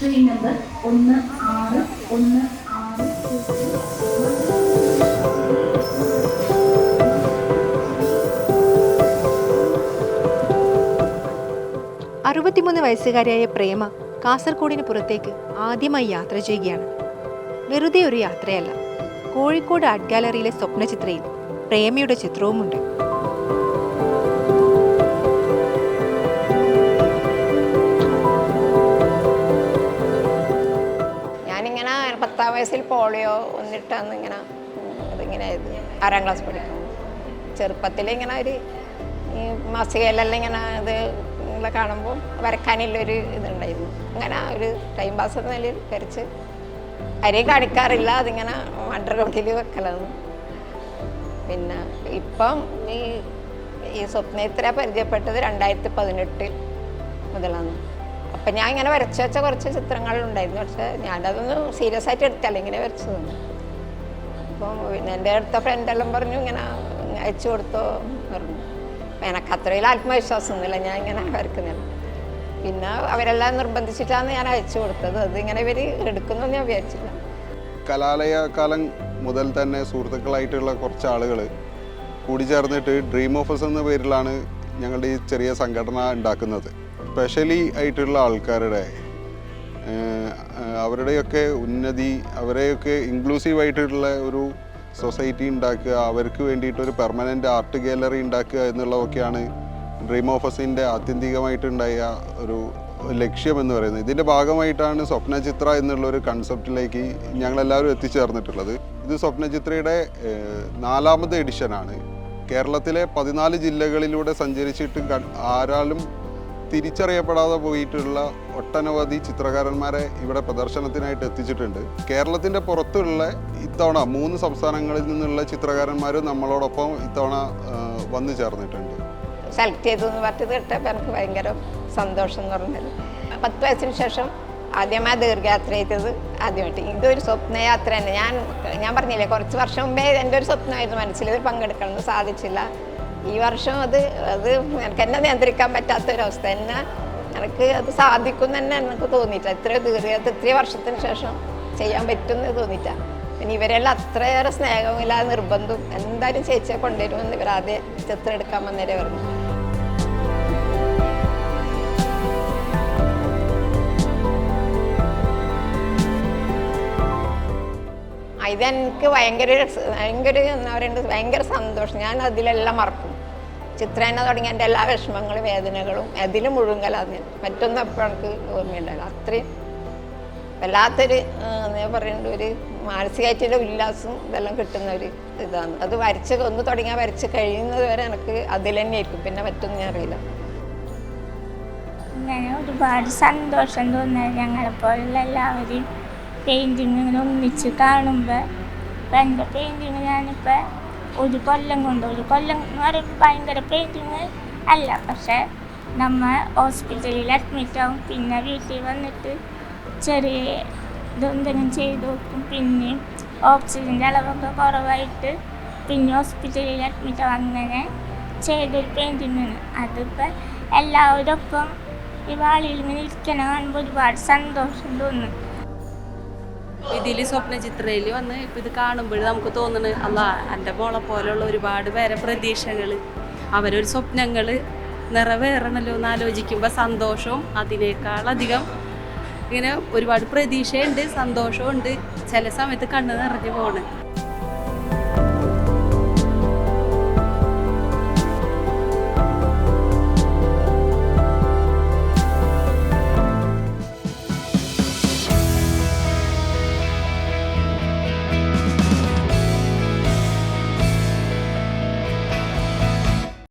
Train number ഒന്ന് ആറ് ഒന്ന് ആറ് അറുപത്തിമൂന്ന് വയസ്സുകാരിയായ പ്രേമ കാസർഗോഡിന് പുറത്തേക്ക് ആദ്യമായി യാത്ര ചെയ്യുകയാണ്. വെറുതെ ഒരു യാത്രയല്ല കോഴിക്കോട് ആർട്ട് ഗാലറിയിലെ സ്വപ്നചിത്രയിൽ പ്രേമയുടെ ചിത്രവുമുണ്ട്. വയസ്സിൽ പോളിയോ ഒന്നിട്ടാന്ന് ഇങ്ങനെ ഇതിങ്ങനെ ആറാം ക്ലാസ് പഠിക്കും ചെറുപ്പത്തിൽ ഇങ്ങനെ ഒരു ഈ മാസികയിലെല്ലാം ഇങ്ങനെ ഇത് കാണുമ്പോൾ വരക്കാനുള്ളൊരു ഇതുണ്ടായിരുന്നു. അങ്ങനെ ഒരു ടൈം പാസ് എന്ന നിലയിൽ വരച്ച് ആരെയും കാണിക്കാറില്ല അതിങ്ങനെ അണ്ടർഗ്രൗണ്ടിൽ വെക്കലാണ്. പിന്നെ ഇപ്പം ഈ ഈ പരിചയപ്പെട്ടത് രണ്ടായിരത്തി പതിനെട്ടിൽ മുതലാണ്. അപ്പം ഞാൻ ഇങ്ങനെ വരച്ചു വെച്ച കുറച്ച് ചിത്രങ്ങളുണ്ടായിരുന്നു. പക്ഷെ ഞാനതൊന്നും സീരിയസ് ആയിട്ട് എടുത്തല്ല ഇങ്ങനെ വരച്ചതൊന്നും. അപ്പം പിന്നെ എന്റെ അടുത്ത ഫ്രണ്ടെല്ലാം പറഞ്ഞു ഇങ്ങനെ അയച്ചു കൊടുത്തോ പറഞ്ഞു. എനിക്ക് അത്രയും ആത്മവിശ്വാസം ഒന്നുമില്ല ഞാൻ ഇങ്ങനെ വരക്കുന്നില്ല പിന്നെ അവരെല്ലാം നിർബന്ധിച്ചിട്ടാണ് ഞാൻ അയച്ചു കൊടുത്തത്. അതിങ്ങനെ ഇവർ എടുക്കുന്നു ഞാൻ വിചാരിച്ചില്ല. കലാലയ കാലം മുതൽ തന്നെ സുഹൃത്തുക്കളായിട്ടുള്ള കുറച്ച് ആളുകൾ കൂടിച്ചേർന്നിട്ട് ഡ്രീം ഓഫീസ് എന്ന പേരിലാണ് ഞങ്ങളുടെ ഈ ചെറിയ സംഘടന ഉണ്ടാക്കുന്നത്. സ്പെഷ്യലി ആയിട്ടുള്ള ആൾക്കാരുടെ അവരുടെയൊക്കെ ഉന്നതി അവരെയൊക്കെ ഇൻക്ലൂസീവ് ആയിട്ടുള്ള ഒരു സൊസൈറ്റി ഉണ്ടാക്കുക അവർക്ക് വേണ്ടിയിട്ട് ഒരു പെർമനന്റ് ആർട്ട് ഗാലറി ഉണ്ടാക്കുക എന്നുള്ളതൊക്കെയാണ് ഡ്രീം ഓഫീസിന്റെ ആത്യന്തികമായിട്ടുണ്ടായ ഒരു ലക്ഷ്യം എന്ന് പറയുന്നത്. ഇതിന്റെ ഭാഗമായിട്ടാണ് സ്വപ്നചിത്ര എന്നുള്ള ഒരു കൺസെപ്റ്റിലേക്ക് ഞങ്ങളെല്ലാവരും എത്തിച്ചേർന്നിട്ടുള്ളത്. ഇത് സ്വപ്നചിത്രയുടെ നാലാമത്തെ നാലാമത് എഡിഷനാണ് കേരളത്തിലെ പതിനാല് ജില്ലകളിലൂടെ സഞ്ചരിച്ചിട്ട് ആരാലും തിരിച്ചറിയപ്പെടാതെ പോയിട്ടുള്ള ഒട്ടനവധി ചിത്രകാരന്മാരെ ഇവിടെ പ്രദർശനത്തിനായിട്ട് എത്തിച്ചിട്ടുണ്ട്. കേരളത്തിന്റെ പുറത്തുള്ള ഇത്തവണ മൂന്ന് സംസ്ഥാനങ്ങളിൽ നിന്നുള്ള ചിത്രകാരന്മാരും നമ്മളോടൊപ്പം ഇത്തവണ വന്നു ചേർന്നിട്ടുണ്ട്. സെലക്ട് ചെയ്തു എന്ന് പറഞ്ഞത് കേട്ടപ്പോൾ എനിക്ക് ഭയങ്കര സന്തോഷം എന്ന് പറഞ്ഞത്. പത്ത് വയസ്സിന് ശേഷം ആദ്യമായി ദീർഘയാത്ര ചെയ്തത് ആദ്യമായിട്ട്. ഇതൊരു സ്വപ്നയാത്ര തന്നെ. ഞാൻ ഞാൻ പറഞ്ഞില്ലേ കുറച്ച് വർഷം മുമ്പേ എന്റെ ഒരു സ്വപ്നമായിരുന്നു മനസ്സിൽ. ഇത് പങ്കെടുക്കണം സാധിച്ചില്ല. ഈ വർഷം അത് അത് എനിക്ക് എന്നെ നിയന്ത്രിക്കാൻ പറ്റാത്തൊരവസ്ഥ എന്നെ എനിക്ക് അത് സാധിക്കും തന്നെ എനിക്ക് തോന്നിയിട്ട ഇത്ര ദീർഘയാത്ര ഇത്രയും വർഷത്തിന് ശേഷം ചെയ്യാൻ പറ്റുമെന്ന് തോന്നിയിട്ട പിന്നെ ഇവരെല്ലാം അത്രയേറെ സ്നേഹമില്ലാതെ നിർബന്ധവും എന്തായാലും ചേച്ചിയെ കൊണ്ടുവരുമെന്ന് ഇവർ ആദ്യം ചിത്രം എടുക്കാൻ വന്നേരെ പറഞ്ഞു. ഇതെനിക്ക് ഭയങ്കര ഭയങ്കര എന്താ പറയുക ഭയങ്കര സന്തോഷം. ഞാൻ അതിലെല്ലാം മറക്കും. ചിത്രേന തുടങ്ങിയ എന്റെ എല്ലാ വിഷമങ്ങളും വേദനകളും അതിൽ മുഴുങ്ങലാണ് അതിന് മറ്റൊന്നും അപ്പോൾ എനിക്ക് ഓർമ്മയുണ്ടായില്ല. അത്രയും വല്ലാത്തൊരു എന്താ പറയേണ്ട ഒരു മാനസികമായിട്ടുള്ള ഉല്ലാസം ഇതെല്ലാം കിട്ടുന്ന ഒരു ഇതാണ്. അത് വരച്ച് ഒന്ന് തുടങ്ങിയാൽ വരച്ച് കഴിയുന്നത് വരെ എനിക്ക് അതിൽ തന്നെ ആയിരിക്കും. പിന്നെ മറ്റൊന്നും ഞാൻ അറിയില്ല. അങ്ങനെ ഒരുപാട് സന്തോഷം തോന്നുന്നത് ഞങ്ങളെപ്പോലുള്ള എല്ലാവരെയും. പെയിന്റിങ് ഇങ്ങനെ ഒന്നിച്ച് കാണുമ്പോൾ ഇപ്പം എന്റെ പെയിന്റിങ് ഞാനിപ്പോൾ ഒരു കൊല്ലം കൊണ്ട് ഒരു കൊല്ലം എന്ന് പറയുമ്പോൾ ഭയങ്കര പെയിന്റിങ് അല്ല പക്ഷേ നമ്മൾ ഹോസ്പിറ്റലിൽ അഡ്മിറ്റ് ആവും. പിന്നെ വീട്ടിൽ വന്നിട്ട് ചെറിയ ഇതെന്തെങ്കിലും ചെയ്ത് നോക്കും. പിന്നെ ഓക്സിജന്റെ അളവൊക്കെ കുറവായിട്ട് പിന്നെ ഹോസ്പിറ്റലിൽ അഡ്മിറ്റ് ആവും. അങ്ങനെ ചെയ്തൊരു പെയിന്റിങ്ങാണ് അതിപ്പോൾ എല്ലാവരൊപ്പം ഈ വാളിയിൽ ഇങ്ങനെ ഇരിക്കണ കാണുമ്പോൾ ഒരുപാട് സന്തോഷം തോന്നും. ഇതിൽ സ്വപ്ന ചിത്രയിൽ വന്ന് ഇപ്പം ഇത് കാണുമ്പോൾ നമുക്ക് തോന്നുന്നത് അല്ല എന്റെ മോളെ പോലുള്ള ഒരുപാട് പേരെ പ്രതീക്ഷകൾ അവരൊരു സ്വപ്നങ്ങൾ നിറവേറണല്ലോ എന്ന് ആലോചിക്കുമ്പോൾ സന്തോഷവും അതിനേക്കാളധികം ഇങ്ങനെ ഒരുപാട് പ്രതീക്ഷയുണ്ട് സന്തോഷമുണ്ട് ചില സമയത്ത് കണ്ണ് നിറഞ്ഞു പോണ്.